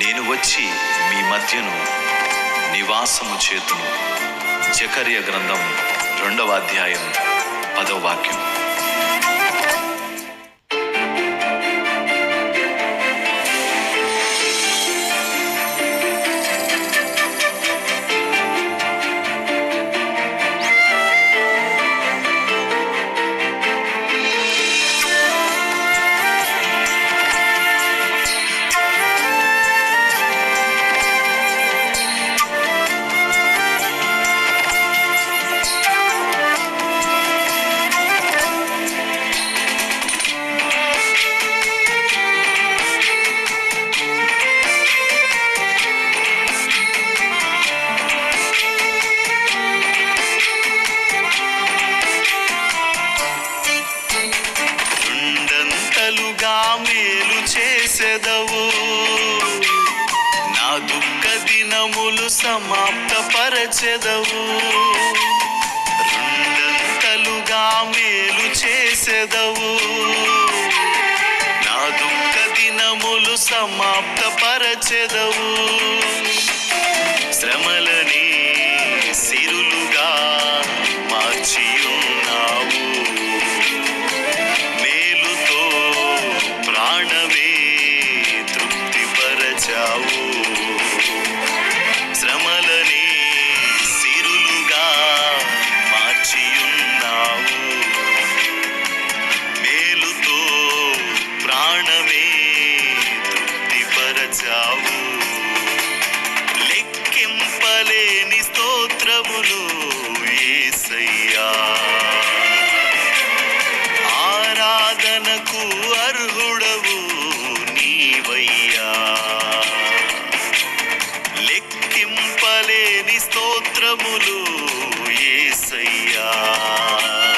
నేను వచ్చి మీ మధ్యను నివాసము చేతును. జకర్య గ్రంథం రెండవ అధ్యాయం పదవ వాక్యం రెండంతలుగా మేలు చేసెదవు. నా దుఃఖ దినములు సమాప్త పరచెదవు రెండంతలుగా మేలు చేసెదవు. నా దుఃఖ దినములు సమాప్త తృప్తిపరచావు లెక్కింపలేని స్తోత్రములు ఏసయ్యా. ఆరాధనకు అర్హుడవు నీవయ్యా. లెక్కింపలేని స్తోత్రములు ఏసయ్యా.